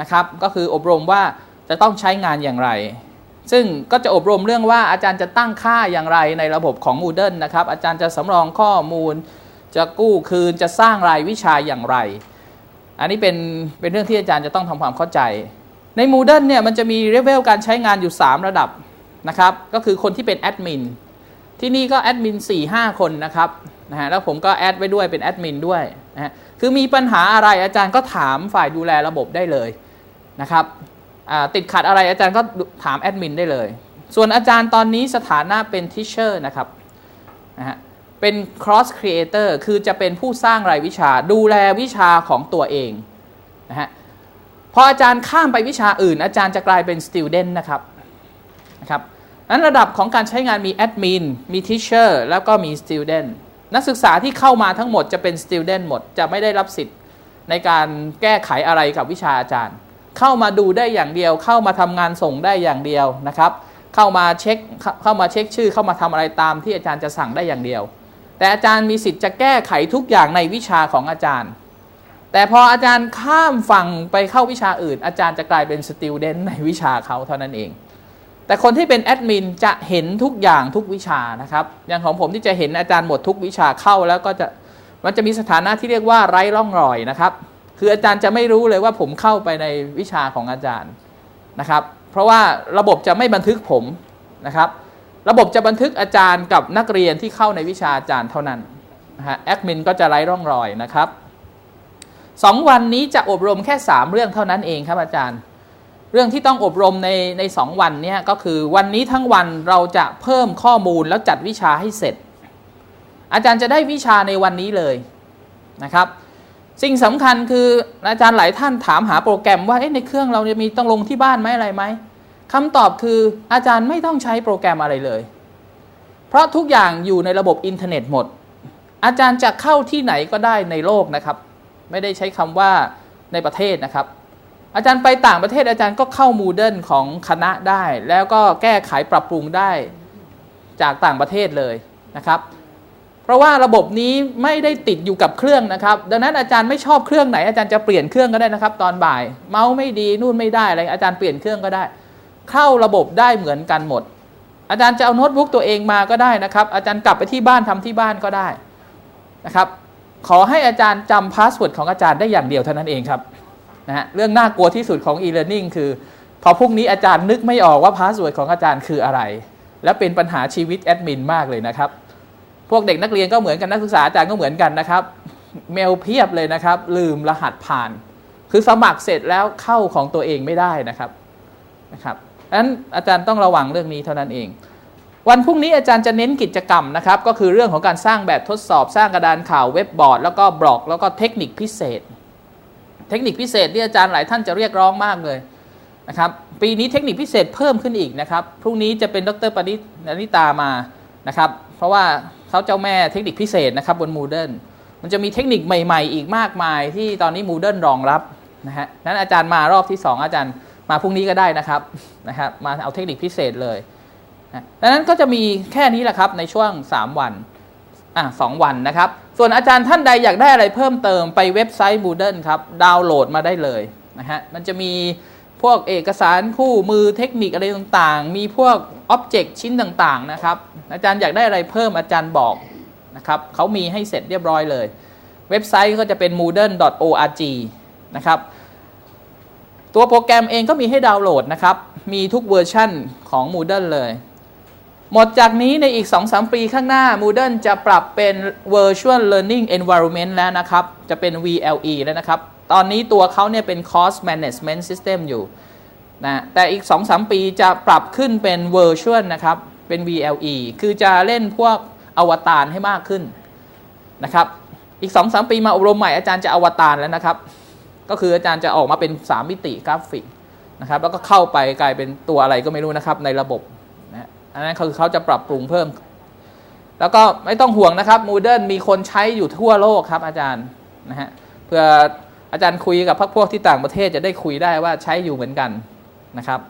นะครับ ก็คืออบรมว่าจะต้องใช้งานอย่างไร ซึ่งก็จะอบรมเรื่องว่าอาจารย์จะตั้งค่าอย่างไรในระบบของ Moodle นะครับ อาจารย์จะสำรองข้อมูล จะกู้คืนจะสร้างรายวิชาอย่างไร อันนี้เป็นเป็นเรื่องที่อาจารย์จะต้องทำความเข้าใจ ใน Moodle เนี่ยมันจะมีเลเวลการใช้งานอยู่ 3 ระดับนะครับ ก็คือคนที่เป็นแอดมินที่นี่ก็แอดมิน4 5 คนนะครับนะฮะแล้วผมก็แอดไว้ด้วยเป็นแอดมินด้วยนะฮะคือมีปัญหาอะไรอาจารย์ก็ถามฝ่ายดูแลระบบได้เลย นะครับติดขัดอะไรอาจารย์ก็ถามแอดมินได้เลย ส่วนอาจารย์ตอนนี้สถานะเป็นทิเชอร์นะครับนะฮะเป็น cross creator คือจะเป็นผู้สร้างรายวิชาดูแลวิชาของตัวเองนะฮะพออาจารย์ข้ามไปวิชาอื่น อาจารย์จะกลายเป็น student นะครับนะครับนั้นระดับของการใช้งานมีแอดมินมีทิเชอร์แล้วก็มี student นักศึกษาที่เข้ามาทั้งหมดจะเป็น student หมด จะไม่ได้รับสิทธิ์ในการแก้ไขอะไรกับวิชาอาจารย์ เข้ามาดูได้อย่างเดียว เข้ามาทำงานส่งได้อย่างเดียวนะครับ เข้ามาเช็คเข้ามาเช็คชื่อ เข้ามาทำอะไรตามที่อาจารย์จะสั่งได้อย่างเดียว แต่อาจารย์มีสิทธิ์จะแก้ไขทุกอย่างในวิชาของอาจารย์ แต่พออาจารย์ข้ามฝั่งไปเข้าวิชาอื่น อาจารย์จะกลายเป็น student ในวิชาเขาเท่านั้นเอง แต่คนที่เป็นแอดมินจะเห็นทุกอย่างทุกวิชานะครับ อย่างของผมที่จะเห็นอาจารย์หมดทุกวิชาเข้าแล้วก็จะมันจะมีสถานะที่เรียกว่าไร้ร่องรอยนะครับ คืออาจารย์จะไม่รู้เลยว่าผมเข้าไปในวิชาของอาจารย์นะครับ เพราะว่าระบบจะไม่บันทึกผมนะครับ ระบบจะบันทึกอาจารย์กับนักเรียนที่เข้าในวิชาอาจารย์เท่านั้นนะฮะแอดมินก็จะไร้ร่องรอยนะครับสองวันนี้จะอบรมแค่ 3 เรื่องเท่านั้นเองครับอาจารย์ เรื่องที่ต้องอบรมในในสองวันนี้ก็คือวันนี้ทั้งวันเราจะเพิ่มข้อมูลแล้วจัดวิชาให้เสร็จ อาจารย์จะได้วิชาในวันนี้เลยนะครับ สิ่งสำคัญคืออาจารย์หลายท่านถามหาโปรแกรมว่าในเครื่องเราจะมีต้องลงที่บ้านไหมอะไรไหมคำตอบคืออาจารย์ไม่ต้องใช้โปรแกรมอะไรเลย เพราะทุกอย่างอยู่ในระบบอินเทอร์เน็ตหมด อาจารย์จะเข้าที่ไหนก็ได้ในโลกนะครับ ไม่ได้ใช้คำว่าในประเทศนะครับ อาจารย์ไปต่างประเทศอาจารย์ก็เข้า Moodle ของคณะได้ แล้วก็แก้ไขปรับปรุงได้จากต่างประเทศเลยนะครับ เพราะว่าระบบนี้ไม่ได้ติดอยู่กับเครื่องนะครับ ดังนั้นอาจารย์ไม่ชอบเครื่องไหนอาจารย์จะเปลี่ยนเครื่องก็ได้นะครับ ตอนบ่าย เมาส์ไม่ดีนู่นไม่ได้อะไรอาจารย์เปลี่ยนเครื่องก็ได้ เข้าระบบได้เหมือนกันหมด อาจารย์จะเอาโน้ตบุ๊กตัวเองมาก็ได้นะครับ อาจารย์กลับไปที่บ้านทำที่บ้านก็ได้นะครับ ขอให้อาจารย์จำพาสเวิร์ดของอาจารย์ได้อย่างเดียวเท่านั้นเองครับนะฮะเรื่องน่ากลัวที่สุดของ e-learning คือ พอพรุ่งนี้อาจารย์นึกไม่ออกว่าพาสเวิร์ดของอาจารย์คืออะไร และเป็นปัญหาชีวิตแอดมินมากเลยนะครับ พวกเด็กนักเรียนก็เหมือนกันนักศึกษาอาจารย์ก็เหมือนกันนะครับ เมลเพียบเลยนะครับ ลืมรหัสผ่าน คือสมัครเสร็จแล้วเข้าของตัวเองไม่ได้นะครับนะครับดังนั้นอาจารย์ต้องระวังเรื่องนี้เท่านั้นเอง วันพรุ่งนี้อาจารย์จะเน้นกิจกรรมนะครับ ก็คือเรื่องของการสร้างแบบทดสอบ สร้างกระดานข่าวเว็บบอร์ดแล้วก็บล็อกแล้วก็เทคนิคพิเศษ เทคนิคพิเศษที่อาจารย์หลายท่านจะเรียกร้องมากเลยนะครับปีนี้เทคนิคพิเศษเพิ่มขึ้นอีกนะครับ พรุ่งนี้จะเป็นดรปณิธนิตามานะครับ เพราะว่าเขาเจ้าแม่เทคนิคพิเศษนะครับบน Moodle มันจะมีเทคนิคใหม่ๆ อีกมากมายที่ตอนนี้ Moodle รองรับนะฮะนั้นอาจารย์มารอบที่ 2 อาจารย์มาพรุ่งนี้ก็ได้นะครับนะครับมาเอาเทคนิคพิเศษเลยนะดังนั้นก็จะมีแค่นี้แหละครับในช่วง 3 วันอะสองวันนะครับ ส่วนอาจารย์ท่านใดอยากได้อะไรเพิ่มเติมไปเว็บไซต์ Moodle ครับดาวน์โหลดมาได้เลยนะฮะมันจะมี พวกเอกสารคู่มือเทคนิคอะไรต่างๆ มีพวกอ็อบเจกต์ชิ้นต่างๆนะครับ อาจารย์อยากได้อะไรเพิ่มอาจารย์บอกนะครับเขามีให้เสร็จเรียบร้อยเลย เว็บไซต์ก็จะเป็น moodle.org นะครับตัวโปรแกรมเองก็มีให้ดาวน์โหลดนะครับ มีทุกเวอร์ชั่นของ Moodle เลย หมดจากนี้ในอีก 2-3 ปีข้างหน้า Moodle จะปรับเป็น Virtual Learning Environment แล้วนะครับ จะเป็น VLE แล้วนะครับ ตอนนี้ตัวเขาเนี่ยเป็น Course Management System อยู่นะแต่อีก 2-3 ปีจะปรับขึ้นเป็น Virtual นะครับ เป็น VLE คือจะเล่นพวกอวตารให้มากขึ้นนะครับ อีก 2-3 ปีมาอบรมใหม่อาจารย์จะอวตารแล้วนะครับ ก็คืออาจารย์จะออกมาเป็น 3 มิติกราฟิกนะครับแล้วก็เข้าไปกลายเป็นตัวอะไรก็ไม่รู้นะครับในระบบนะอันนั้นคือเขาจะปรับปรุงเพิ่ม แล้วก็ไม่ต้องห่วงนะครับ Moodle มีคนใช้อยู่ทั่วโลกครับอาจารย์นะฮะเพื่อ อาจารย์คุยกับพวกพวกที่ต่างประเทศจะได้คุยได้ว่าใช้อยู่เหมือนกันนะครับ